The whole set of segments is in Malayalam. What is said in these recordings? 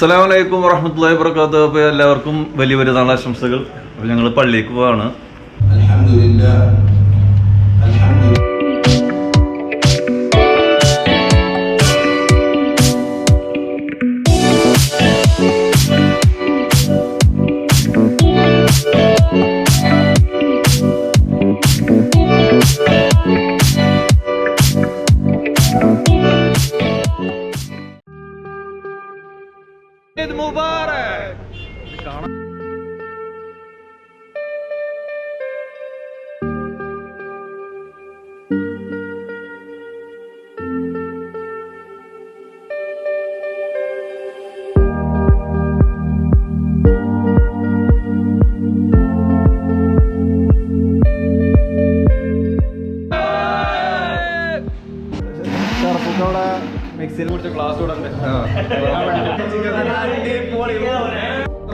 അസ്സാം വലൈക്കും വറഹമുല്ലാ വർക്കാത്ത എല്ലാവർക്കും വലിയ വലിയ നാളാശംസകൾ. അപ്പോൾ ഞങ്ങൾ പള്ളിക്ക് പോവാണ്. അലഹമില്ല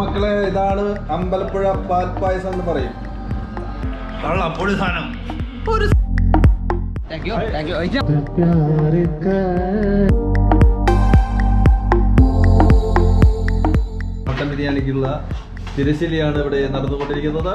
മക്കളെ ഇതാണ് അമ്പലപ്പുഴ പാൽ പായസം എന്ന് പറയും. മട്ടൻ ബിരിയാണിക്കുള്ള തിരശ്ശേലിയാണ് ഇവിടെ നടന്നുകൊണ്ടിരിക്കുന്നത്.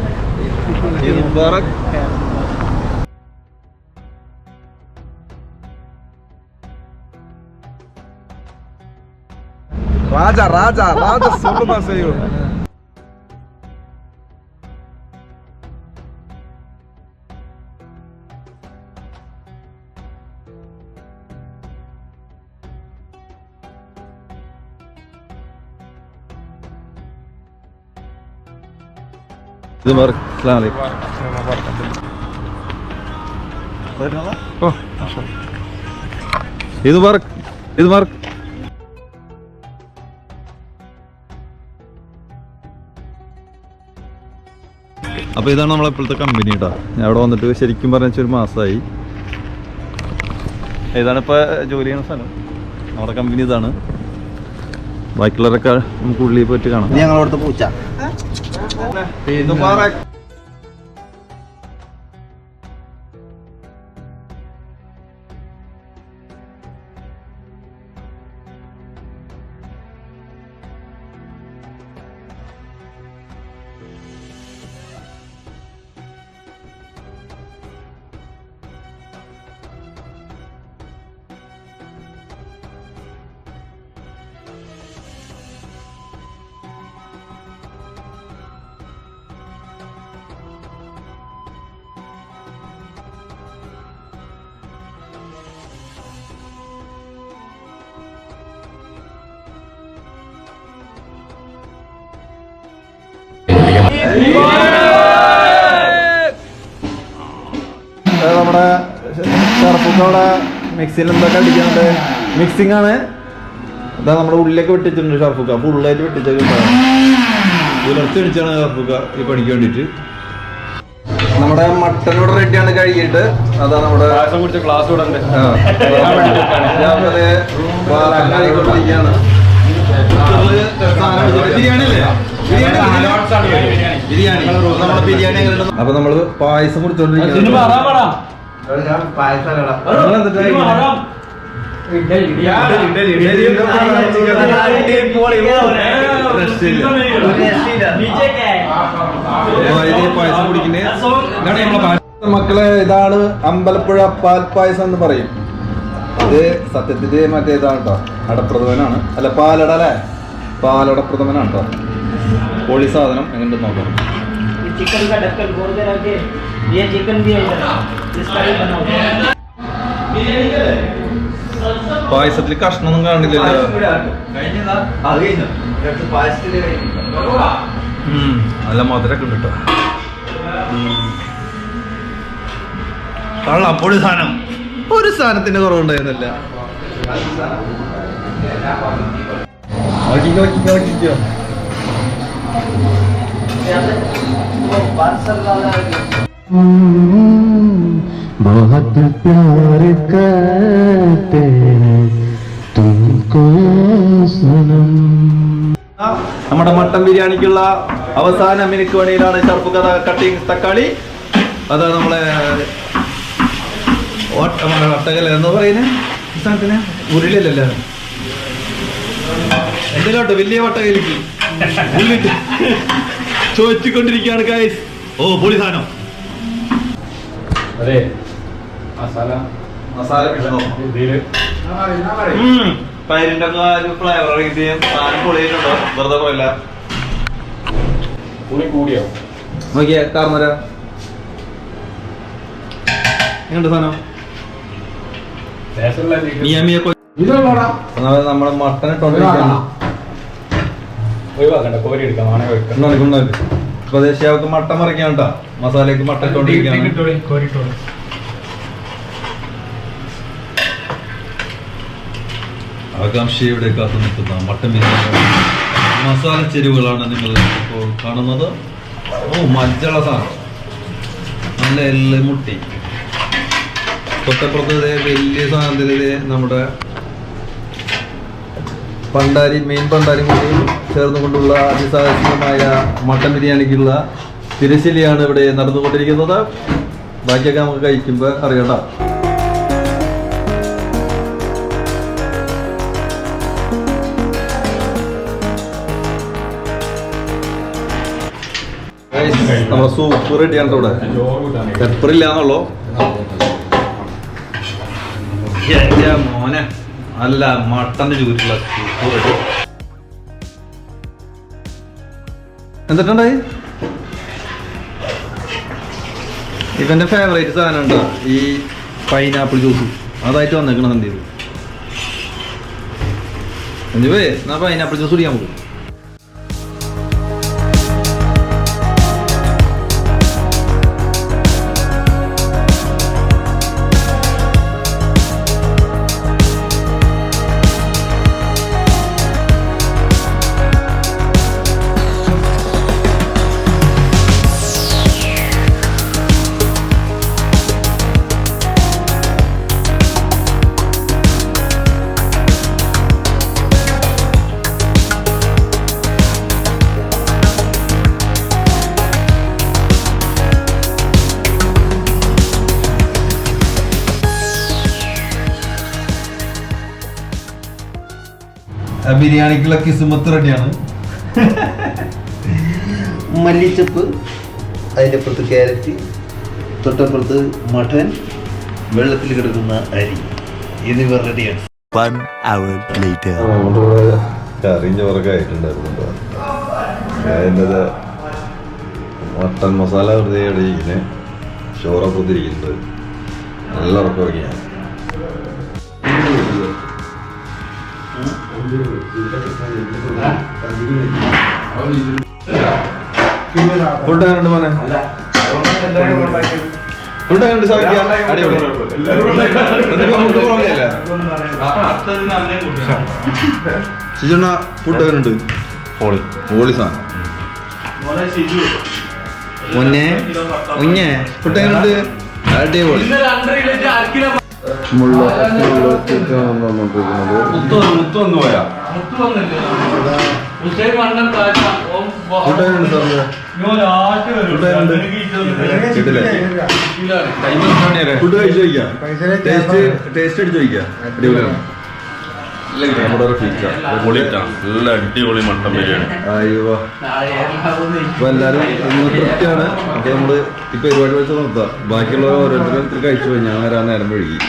मुबारक। राजा राजा राजा सोलमा से ഇത് ഇത് മുബാറക് ഇത് മുബാറക് അപ്പോൾ ഇതാണ് നമ്മളെ ഇപ്പോഴത്തെ കമ്പനി കേട്ടോ ഞാൻ അവിടെ വന്നിട്ട് ശരിക്കും പറഞ്ഞ ഒരു മാസമായി ഇതാണ് ഇപ്പോൾ ജോലി ചെയ്യുന്ന സ്ഥലം. നമ്മുടെ കമ്പനി ഇതാണ്. ബാക്കിയുള്ളവരൊക്കെ നമുക്ക് ഉള്ളിൽ പോയിട്ട് കാണാം. ഞങ്ങളവിടുത്തെ പൂച്ച. Pinto Park. ഷർഫുക്കവിടെ മിക്സിയിൽ എന്തൊക്കെ അടിക്കുന്നുണ്ട് മിക്സിംഗ് ആണ്. അതാ നമ്മുടെ ഉള്ളിലേക്ക് വെട്ടിച്ചിട്ടുണ്ട് ഷർഫുക്ക. ഫുള്ളായിട്ട് വെട്ടിച്ചൊക്കെ പുലർച്ചെ അടിച്ചാണ് ഷർഫുക്ക ഈ പണിക്ക് വേണ്ടിയിട്ട്. നമ്മുടെ മട്ടനോട് ഇവിടെ റെഡിയാണ് കഴിയിട്ട് അതാ നമ്മുടെ ക്ലാസ് ബിരിയാണി അപ്പൊ നമ്മൾ പായസം കുടിച്ചോണ്ടിരിക്കുകയാണ് പായസം കുടിക്കുന്നേ. മക്കളെ ഇതാണ് അമ്പലപ്പുഴ പാൽ പായസം എന്ന് പറയും. അത് സത്യത്തിന്റെ മറ്റേ ഇതാണ് കേട്ടോ അടപ്രഥമനാണ്. അല്ല പാലട അല്ലേ? പാലട പ്രഥമനാണ് കേട്ടോ പൊളി സാധനം എങ്ങനെ നോക്കാം. चिकन का ढक्कन खोल के रखे ये चिकन भी है इधर इसका भी बनाओ പായസത്തിൽ കഷ്ണമൊന്നും കാണില്ലല്ലോ ഉം, നല്ല മധുരമൊക്കെ ഉണ്ട് കേട്ടോ കള്ളം പൊടി സാധനം ഒരു സാധനത്തിന്റെ കുറവുണ്ടായിരുന്നില്ല നോക്കിക്കോ, നോക്കിക്കോ, നോക്കിക്കോ. वो पार्सल वाला बहुत प्यार करते हैं तुमको सनम ആ, നമ്മുടെ മട്ടൻ ബിരിയാണിക്കുള്ള അവസാന മിനിക്ക് പണിയിലാണ് ചെറുപ്പ് കഥ കട്ടിങ് തക്കാളി അത് നമ്മളെ ഒട്ട- നമ്മുടെ ഒട്ടകല എന്ന് പറയുന്നത് ഈ സാധനത്തിന് ഉരുളിലല്ല എന്തിലോട്ട് വലിയ ഒട്ടകയിലേക്ക് ഉള്ളിട്ട് ചോദിച്ചുകൊണ്ടിരിക്കുകയാണ് ഗൈസ് ഓ പൊളി സാധനം. മസാല. പയറിന്റെ ഒക്കെ ആ ഒരു ഫ്ലേവർ സാധനം പൊളിയിട്ടുണ്ടോ? വെറുതെ പോയില്ല. നോക്കിയേ കാർമര. എങ്ങോട്ട് സാധനം? നമ്മൾ മട്ടൻ ഒന്നാമത് നമ്മുടെ കോരി എടുക്കാം മട്ടൻ മറിക്കാൻ കേട്ടോ മസാലയ്ക്ക് ഇട്ടോണ്ടിരിക്കുകയാണ് ആകാംക്ഷയുടെ കാത്തു നിൽക്കുന്ന മട്ടൻ ബിരിയാണി മസാല ചെരുവുകളാണ് നിങ്ങൾ ഇപ്പോൾ കാണുന്നത്. ഓ മജ്ജള സാധനം. നല്ല എല്ല് മുട്ടി. തൊട്ടപ്പുറത്ത് വലിയ സാധനത്തിൽ നമ്മുടെ പണ്ടാരി മെയിൻ പണ്ടാരി കൂടി ചേർന്നുകൊണ്ടുള്ള അതിസാഹസികമായ മട്ടൻ ബിരിയാണിക്കുള്ള തിരശ്ശേലിയാണ് ഇവിടെ നടന്നുകൊണ്ടിരിക്കുന്നത്. ബാക്കിയൊക്കെ നമുക്ക് കഴിക്കുമ്പോൾ അറിയണ്ട നമ്മുടെ സൂപ്പ് റെഡിയാണ് ഇവിടെ. പെപ്പറില്ലാന്നുള്ളൂ മോനെ. അല്ല മട്ടന്റെ ചൂരുള്ള സൂപ്പ് എന്നിട്ടുണ്ടായി ഇവന്റെ ഫേവറേറ്റ് സാധനം ഉണ്ടോ ഈ പൈനാപ്പിൾ ജ്യൂസ് അതായിട്ട് വന്നേക്കണം എന്ത് ചെയ്തു? സന്ദീപേ എന്നാ പൈനാപ്പിൾ ജ്യൂസ് കുടിക്കാൻ പോകും ബിരിയാണിക്കുള്ള കിസുമത്ത് റെഡിയാണ്. മല്ലിച്ചപ്പ് അതിന്റെ അപ്പുറത്ത് ക്യാരറ്റ് തൊട്ടപ്പുറത്ത് മട്ടൻ വെള്ളത്തിൽ കിടക്കുന്ന അരി. എന്നിവ റെഡിയാണ്. One hour later. കറിയും ചോറൊക്കെ ആയിട്ടുണ്ടായിരുന്നു അതിന്റെ മട്ടൻ മസാല വെറുതെ ചോറൊക്കെ ഒത്തിരിക്കുന്നുണ്ട് നല്ല ഉറക്കം ഉറങ്ങിയാണ് ഫുഡ് മോനെ ഫുഡ് എങ്ങനെയുണ്ട് സാധിക്ക അടിപൊളി. നമുക്ക് പ്രോബ്ലം ശിജുണ്ണ ഫുഡ് എങ്ങനെയുണ്ട് ഹോളി ഹോളി സാധനം മുന്നേ മുന്നേ ഫുഡ് എങ്ങനെയുണ്ട് അടിപൊളി മുള്ള പോയാ എങ്ങനെയുണ്ട് കിട്ടില്ലേ ഫുഡ് കഴിച്ചു ചോദിക്കാം ടേസ്റ്റ് ടേസ്റ്റ് അടിച്ച് ചോദിക്കാം അടിപൊളിയാണ് നമ്മുടെ ഒരു ഫീച്ചർ നല്ല അടിപൊളി മട്ടൻ ബിരിയാണി. അയ്യോ. അപ്പൊ എല്ലാരും ഇന്ന് തൃപ്തിയാണ്. അപ്പൊ നമ്മൾ ഈ പരിപാടി വെച്ച് നിർത്താം. ബാക്കിയുള്ള ഓരോരുത്തരും കഴിച്ചു പോയി ഞാൻ വരാൻ നേരം വഴുകി